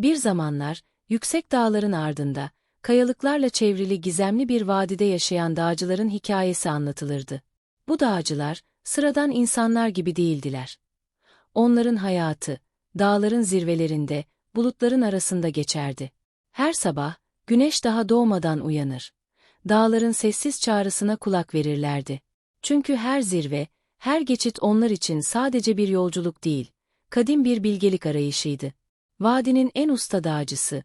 Bir zamanlar, yüksek dağların ardında, kayalıklarla çevrili gizemli bir vadide yaşayan dağcıların hikayesi anlatılırdı. Bu dağcılar, sıradan insanlar gibi değildiler. Onların hayatı, dağların zirvelerinde, bulutların arasında geçerdi. Her sabah, güneş daha doğmadan uyanır. Dağların sessiz çağrısına kulak verirlerdi. Çünkü her zirve, her geçit onlar için sadece bir yolculuk değil, kadim bir bilgelik arayışıydı. Vadinin en usta dağcısı,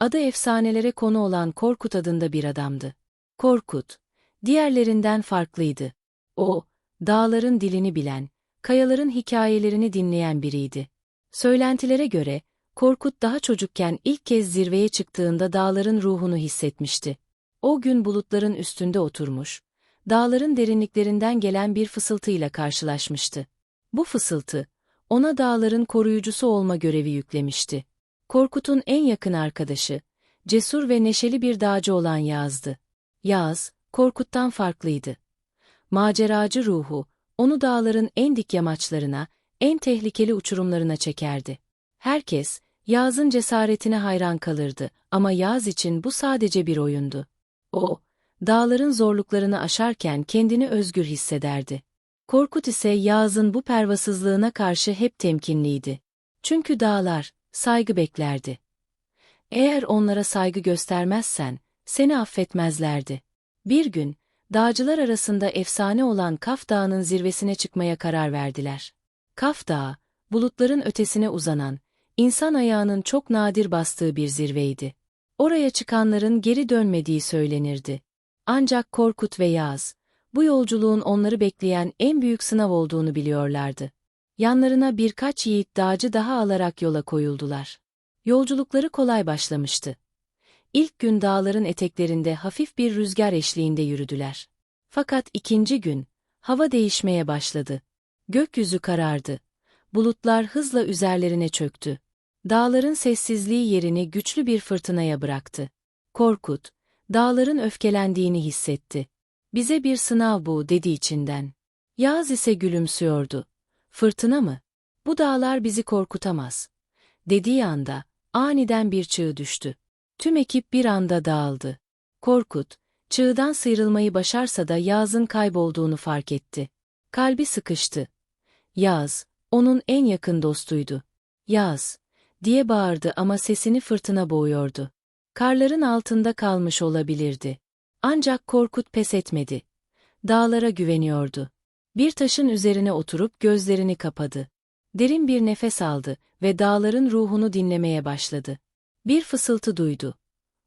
adı efsanelere konu olan Korkut adında bir adamdı. Korkut, diğerlerinden farklıydı. O, dağların dilini bilen, kayaların hikayelerini dinleyen biriydi. Söylentilere göre, Korkut daha çocukken ilk kez zirveye çıktığında dağların ruhunu hissetmişti. O gün bulutların üstünde oturmuş, dağların derinliklerinden gelen bir fısıltıyla karşılaşmıştı. Bu fısıltı, ona dağların koruyucusu olma görevi yüklemişti. Korkut'un en yakın arkadaşı, cesur ve neşeli bir dağcı olan Yağız'dı. Yağız, Korkut'tan farklıydı. Maceracı ruhu, onu dağların en dik yamaçlarına, en tehlikeli uçurumlarına çekerdi. Herkes, Yağız'ın cesaretine hayran kalırdı ama Yağız için bu sadece bir oyundu. O, dağların zorluklarını aşarken kendini özgür hissederdi. Korkut ise Yağız'ın bu pervasızlığına karşı hep temkinliydi. Çünkü dağlar, saygı beklerdi. Eğer onlara saygı göstermezsen, seni affetmezlerdi. Bir gün, dağcılar arasında efsane olan Kaf Dağı'nın zirvesine çıkmaya karar verdiler. Kaf Dağı, bulutların ötesine uzanan, insan ayağının çok nadir bastığı bir zirveydi. Oraya çıkanların geri dönmediği söylenirdi. Ancak Korkut ve Yağız, bu yolculuğun onları bekleyen en büyük sınav olduğunu biliyorlardı. Yanlarına birkaç yiğit dağcı daha alarak yola koyuldular. Yolculukları kolay başlamıştı. İlk gün dağların eteklerinde hafif bir rüzgar eşliğinde yürüdüler. Fakat ikinci gün, hava değişmeye başladı. Gökyüzü karardı. Bulutlar hızla üzerlerine çöktü. Dağların sessizliği yerini güçlü bir fırtınaya bıraktı. Korkut, dağların öfkelendiğini hissetti. Bize bir sınav bu dedi içinden. Yağız ise gülümsüyordu. Fırtına mı? Bu dağlar bizi korkutamaz. Dediği anda, aniden bir çığ düştü. Tüm ekip bir anda dağıldı. Korkut, çığdan sıyrılmayı başarsa da Yağız'ın kaybolduğunu fark etti. Kalbi sıkıştı. Yağız, onun en yakın dostuydu. Yağız, diye bağırdı ama sesini fırtına boğuyordu. Karların altında kalmış olabilirdi. Ancak Korkut pes etmedi. Dağlara güveniyordu. Bir taşın üzerine oturup gözlerini kapadı. Derin bir nefes aldı ve dağların ruhunu dinlemeye başladı. Bir fısıltı duydu.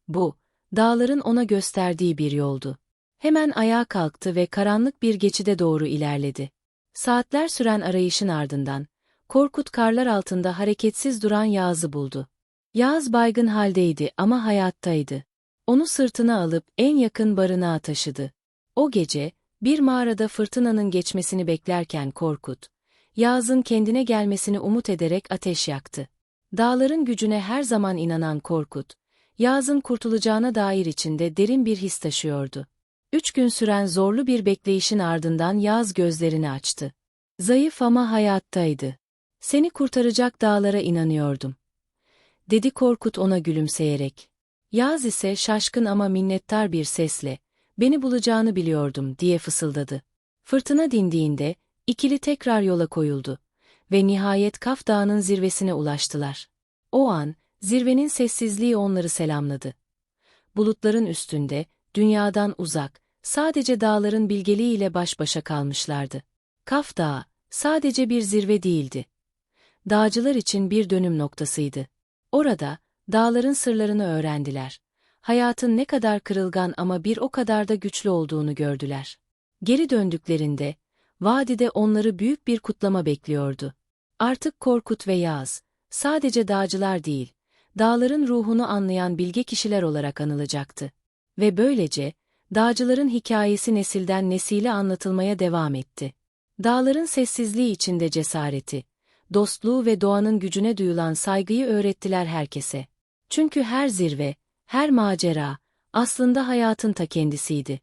Bu, dağların ona gösterdiği bir yoldu. Hemen ayağa kalktı ve karanlık bir geçide doğru ilerledi. Saatler süren arayışın ardından, Korkut karlar altında hareketsiz duran Yağız'ı buldu. Yağız baygın haldeydi ama hayattaydı. Onu sırtına alıp en yakın barınağa taşıdı. O gece, bir mağarada fırtınanın geçmesini beklerken Korkut, Yağız'ın kendine gelmesini umut ederek ateş yaktı. Dağların gücüne her zaman inanan Korkut, Yağız'ın kurtulacağına dair içinde derin bir his taşıyordu. Üç gün süren zorlu bir bekleyişin ardından Yağız gözlerini açtı. Zayıf ama hayattaydı. Seni kurtaracak dağlara inanıyordum. Dedi Korkut ona gülümseyerek. Yağız ise şaşkın ama minnettar bir sesle, beni bulacağını biliyordum diye fısıldadı. Fırtına dindiğinde, ikili tekrar yola koyuldu ve nihayet Kaf Dağı'nın zirvesine ulaştılar. O an, zirvenin sessizliği onları selamladı. Bulutların üstünde, dünyadan uzak, sadece dağların bilgeliğiyle baş başa kalmışlardı. Kaf Dağı, sadece bir zirve değildi. Dağcılar için bir dönüm noktasıydı. Orada, dağların sırlarını öğrendiler. Hayatın ne kadar kırılgan ama bir o kadar da güçlü olduğunu gördüler. Geri döndüklerinde, vadide onları büyük bir kutlama bekliyordu. Artık Korkut ve Yağız, sadece dağcılar değil, dağların ruhunu anlayan bilge kişiler olarak anılacaktı. Ve böylece, dağcıların hikayesi nesilden nesile anlatılmaya devam etti. Dağların sessizliği içinde cesareti, dostluğu ve doğanın gücüne duyulan saygıyı öğrettiler herkese. Çünkü her zirve, her macera, aslında hayatın ta kendisiydi.